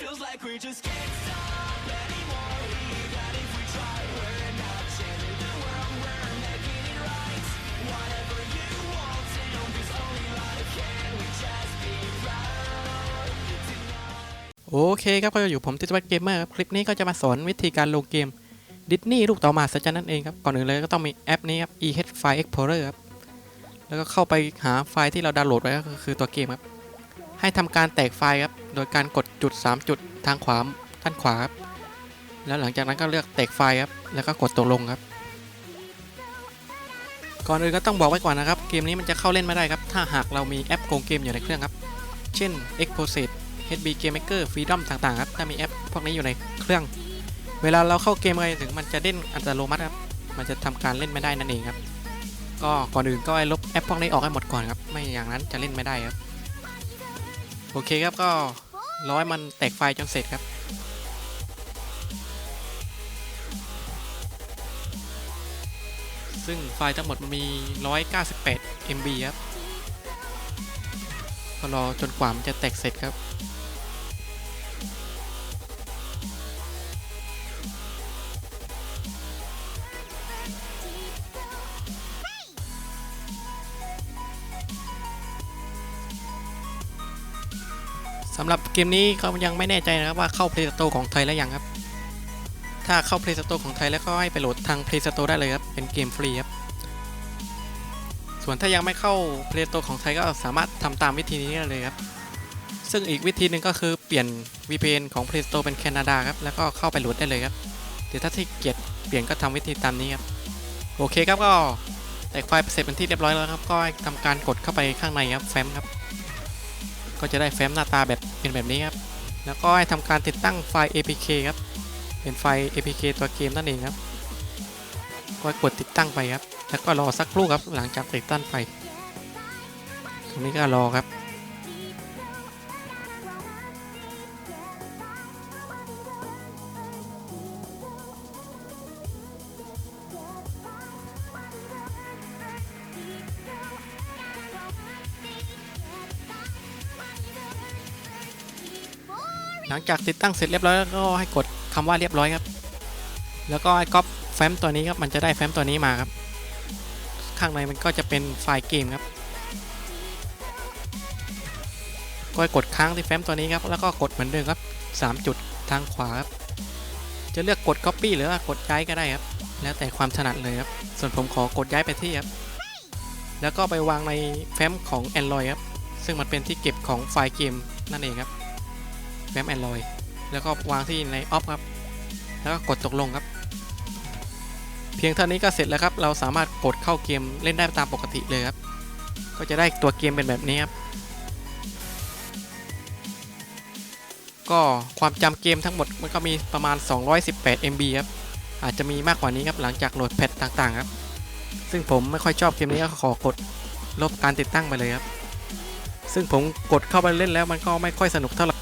feels like we just can't stop anymore. Even if we try, we're not changing the world. We're making it right. Whatever you want to know, 'cause only life can we just be proud tonight. โอเคครับก็อยู่ผมติวัตเกมเมอร์ครับ คลิปนี้ก็จะมาสอนวิธีการลงเกมดิสนีย์ลูกต่อมาสัจจนั่นเองครับ ก่อนอื่นเลยก็ต้องมีแอปนี้ครับ e h File Explorer ครับ แล้วก็เข้าไปหาไฟล์ที่เราดาวน์โหลดไว้ก็คือตัวเกมครับ ให้ทำการแตกไฟล์ครับ โดยการกดจุด 3 จุดทางขวาด้านขวาครับแล้วหลังจากนั้นก็เลือกแตกไฟครับ แล้วก็กดตกลงครับ ก่อนอื่นก็ต้องบอกไว้ก่อนนะครับ เกมนี้มันจะเข้าเล่นไม่ได้ครับ ถ้าหากเรามีแอปโกงเกมอยู่ในเครื่องครับ เช่น e x p o s e HB Game Maker Freedom ต่างๆครับ ถ้ามีแอปพวกนี้อยู่ในเครื่อง เวลาเราเข้าเกมอะไรถึงมันจะเด้นอัตโนมัติครับ มันจะทำการเล่นไม่ได้นั่นเองครับ ก็ก่อนอื่นก็ให้ลบแอปพวกนี้ออกให้หมดก่อนครับ ไม่อย่างนั้นจะเล่นไม่ได้ครับ โอเคครับก็ ร้อยมันแตกไฟจนเสร็จครับ ซึ่งไฟล์ทั้งหมดมี198 MB ครับ ก็รอจนกว่ามันจะแตกเสร็จครับ สำหรับเกมนี้เขายังไม่แน่ใจนะครับว่าเข้า Play Store ของไทยแล้วยังครับ ถ้าเข้า Play Store ของไทยแล้วก็ให้ไปโหลดทาง Play Store ได้เลยครับ เป็นเกมฟรีครับ ส่วนถ้ายังไม่เข้า Play Store ของไทยก็สามารถทำตามวิธีนี้ได้เลยครับ ซึ่งอีกวิธีหนึ่งก็คือเปลี่ยน VPN ของ Play Store เป็นแคนาดาครับ แล้วก็เข้าไปโหลดได้เลยครับเดี๋ยวถ้าที่เกียจเปลี่ยนก็ทำวิธีตามนี้ครับ โอเคครับก็แตกไฟล์เสร็จเป็นที่เรียบร้อยแล้วครับ ก็ทำการกดเข้าไปข้างในครับแฟ้มครับ ก็จะได้แฟ้มหน้าตาแบบเป็นแบบนี้ครับแล้วก็ให้ทำการติดตั้งไฟล์ APK ครับเป็นไฟล์ APK ตัวเกมนั่นเองครับก็กดติดตั้งไปครับ แล้วก็รอสักครู่ครับหลังจากติดตั้งไป ตรงนี้ก็รอครับ หลังจากติดตั้งเสร็จเรียบร้อยก็ให้กดคำว่าเรียบร้อยครับ แล้วก็ให้ก๊อปแฟ้มตัวนี้ครับมันจะได้แฟ้มตัวนี้มาครับ ข้างในมันก็จะเป็นไฟล์เกมครับก็ให้กดค้างที่แฟ้มตัวนี้ครับแล้วก็กดเหมือนเดิมครับ 3 จุดทางขวาครับจะเลือกกด Copy หรือว่ากดย้ายก็ได้ครับ แล้วแต่ความถนัดเลยครับ ส่วนผมขอกดย้ายไปที่ครับ แล้วก็ไปวางในแฟ้มของ Android ครับ ซึ่งมันเป็นที่เก็บของไฟล์เกมนั่นเองครับ แฟ้ม Android แล้วก็วางที่ในออฟครับ แล้วก็กดตกลงครับ เพียงเท่านี้ก็เสร็จแล้วครับ เราสามารถกดเข้าเกมเล่นได้ตามปกติเลยครับ ก็จะได้ตัวเกมเป็นแบบนี้ครับ ก็ความจำเกมทั้งหมดมันก็มีประมาณ 218 MB ครับ อาจจะมีมากกว่านี้ครับหลังจากโหลดแพทต่างๆครับ ซึ่งผมไม่ค่อยชอบเกมนี้ก็ขอกดลบการติดตั้งไปเลยครับ ซึ่งผมกดเข้าไปเล่นแล้วมันก็ไม่ค่อยสนุกเท่าไหร่